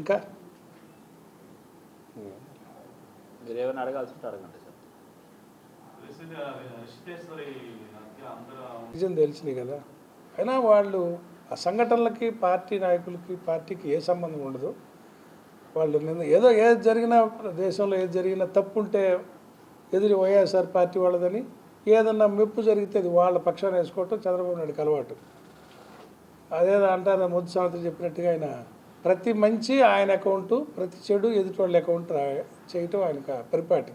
ఇంకా? మీరు ఏమైనా అడగాల్సి ఉంటే అడగండి నిజం తెలిసినాయి కదా. అయినా వాళ్ళు ఆ సంఘటనలకి పార్టీ నాయకులకి పార్టీకి ఏ సంబంధం ఉండదు. వాళ్ళు నిన్న ఏదో ఏది జరిగినా దేశంలో ఏది జరిగినా తప్పు ఉంటే ఎదురు వైఎస్ఆర్ పార్టీ వాళ్ళదని ఏదన్నా మెప్పు జరిగితే అది వాళ్ళ పక్షాన వేసుకోవటం చంద్రబాబు నాయుడుకి అలవాటు. అదేదో అంటారు ముద్దు సంవత్సరం చెప్పినట్టుగా ఆయన ప్రతి మంచి ఆయన అకౌంటు ప్రతి చెడు ఎదుటి వాళ్ళ అకౌంట్ రా- చేయటం ఆయనకు పరిపాటి.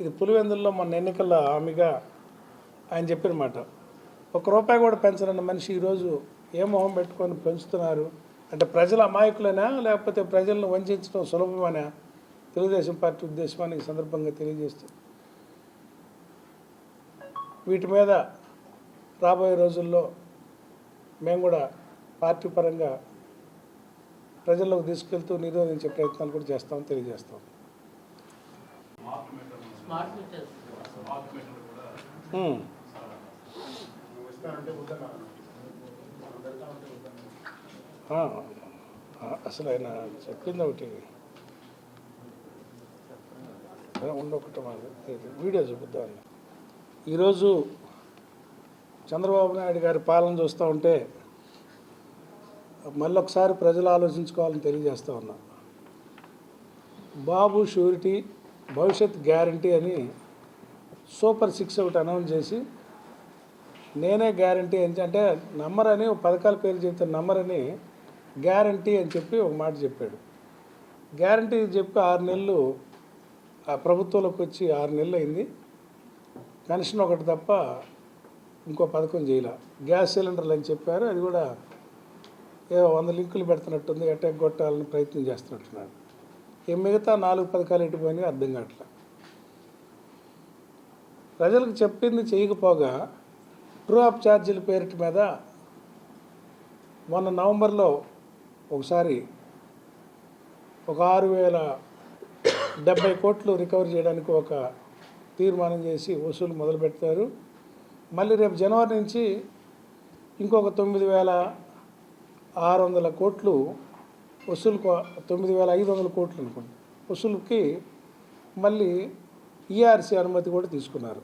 ఇది పులివెందుల్లో మొన్న ఎన్నికల్లో హామీగా ఆయన చెప్పిన మాట. ఒక రూపాయి కూడా పెంచరన్న మనిషి ఈరోజు ఏ మొహం పెట్టుకొని పెంచుతున్నారు? అంటే ప్రజల అమాయకులైనా? లేకపోతే ప్రజలను వంచడం సులభమనా? తెలుగుదేశం పార్టీ ఉద్దేశమని ఈ సందర్భంగా తెలియజేస్తూ. వీటి మీద రాబోయే రోజుల్లో మేము కూడా పార్టీ పరంగా ప్రజల్లోకి తీసుకెళ్తూ నిరోధించే ప్రయత్నాలు కూడా చేస్తామని తెలియజేస్తాం. Smart meter smart meters smart meter కూడా ఉమ్. ఆ, ఆ, అసలు ఆయన చెప్పింది ఒకటి. ఉండొకటి వీడియో చూపిద్దాం ఈరోజు చంద్రబాబు నాయుడు గారి పాలన చూస్తూ ఉంటే మళ్ళీ ఒకసారి ప్రజలు ఆలోచించుకోవాలని తెలియజేస్తూ ఉన్నా. బాబు షూరిటీ భవిష్యత్ గ్యారంటీ అని సూపర్ సిక్స్ ఒకటి అనౌన్స్ చేసి నేనే గ్యారంటీ అని అంటే నమ్మరని ఒక పథకాల పేరు చెప్తే నమ్మరని గ్యారంటీ అని చెప్పి ఒక మాట చెప్పాడు. గ్యారంటీ చెప్పి ఆరు నెలలు ఆ ప్రభుత్వంలోకి వచ్చి ఆరు నెలలు అయింది. పెన్షన్ ఒకటి తప్ప ఇంకో పథకం చేయలే. గ్యాస్ సిలిండర్లు అని చెప్పారు. అది కూడా ఏదో వంద లింకులు పెడుతున్నట్టుంది. అటాక్ కొట్టాలని ప్రయత్నం చేస్తున్నట్టున్నాడు ఈ మిగతా నాలుగు పథకాలు ఎటుపోయినాయి అర్థం కావట్లే. ప్రజలకు చెప్పింది చేయకపోగా ట్రూ ఆఫ్ ఛార్జీల పేరిట మీద మొన్న నవంబర్లో ఒకసారి ఒక ఆరు వేల డెబ్బై కోట్లు రికవర్ చేయడానికి ఒక తీర్మానం చేసి వసూలు మొదలు పెడతారు మళ్ళీ రేపు జనవరి నుంచి ఇంకొక తొమ్మిది వేల ఆరు వందల కోట్లు వసూలు తొమ్మిది వేల ఐదు వందల కోట్లు అనుకోండి. వసూలుకి మళ్ళీ ఈఆర్సీ అనుమతి కూడా తీసుకున్నారు.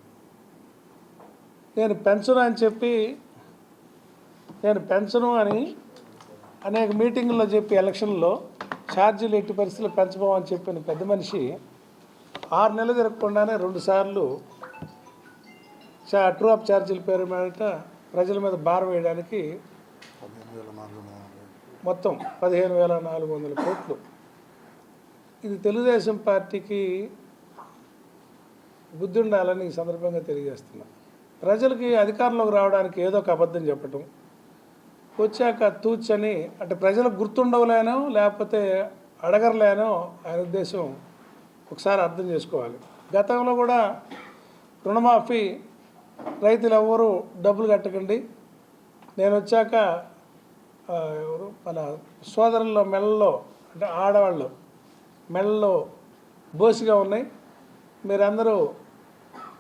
నేను పెంచను అని చెప్పి నేను పెంచను అని అనేక మీటింగుల్లో చెప్పి ఎలక్షన్లో ఛార్జీలు ఎట్టి పరిస్థితుల్లో పెంచబోమని చెప్పిన పెద్ద మనిషి ఆరు నెలలు తిరగకుండానే రెండుసార్లు చా ట్రూ ఆఫ్ ఛార్జీల పేరు మీద ప్రజల మీద భారం వేయడానికి మొత్తం పదిహేను వేల నాలుగు వందల కోట్లు. ఇది తెలుగుదేశం పార్టీకి బుద్ధి ఉండాలని ఈ సందర్భంగా తెలియజేస్తున్నా. ప్రజలకి అధికారంలోకి రావడానికి ఏదో ఒక అబద్ధం చెప్పటం. వచ్చాక తూచని అంటే ప్రజలకు గుర్తుండవలేనో లేకపోతే అడగరలేనో ఆయన ఉద్దేశం ఒకసారి అర్థం చేసుకోవాలి. గతంలో కూడా రుణమాఫీ రైతులు ఎవ్వరూ డబ్బులు కట్టకండి. నేను వచ్చాక ఎవరు? మన సోదరుల్లో మెళ్ళలో అంటే ఆడవాళ్ళు మెళ్ళలో బోసిగా ఉన్నాయి. మీరందరూ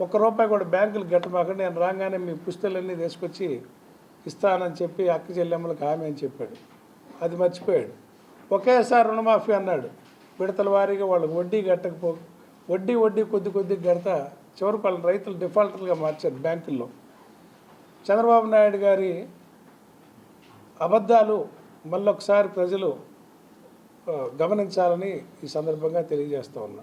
ఒక్క రూపాయి కూడా బ్యాంకులు గట్టమాకండి నేను రాగానే మీ పుస్తకాలన్నీ తీసుకొచ్చి ఇస్తానని చెప్పి అక్క చెల్లెమ్మలకు హామీ అని చెప్పాడు. అది మర్చిపోయాడు. ఒకేసారి రుణమాఫీ అన్నాడు. విడతల వారీగా వాళ్ళకి వడ్డీ కట్టకపో వడ్డీ వడ్డీ కొద్ది కొద్ది గడతా చివరికి వాళ్ళని రైతులు డిఫాల్టర్లుగా మార్చారు బ్యాంకుల్లో. చంద్రబాబు నాయుడు గారి అబద్ధాలు మళ్ళొకసారి ప్రజలు గమనించాలని ఈ సందర్భంగా తెలియజేస్తూ ఉన్నా.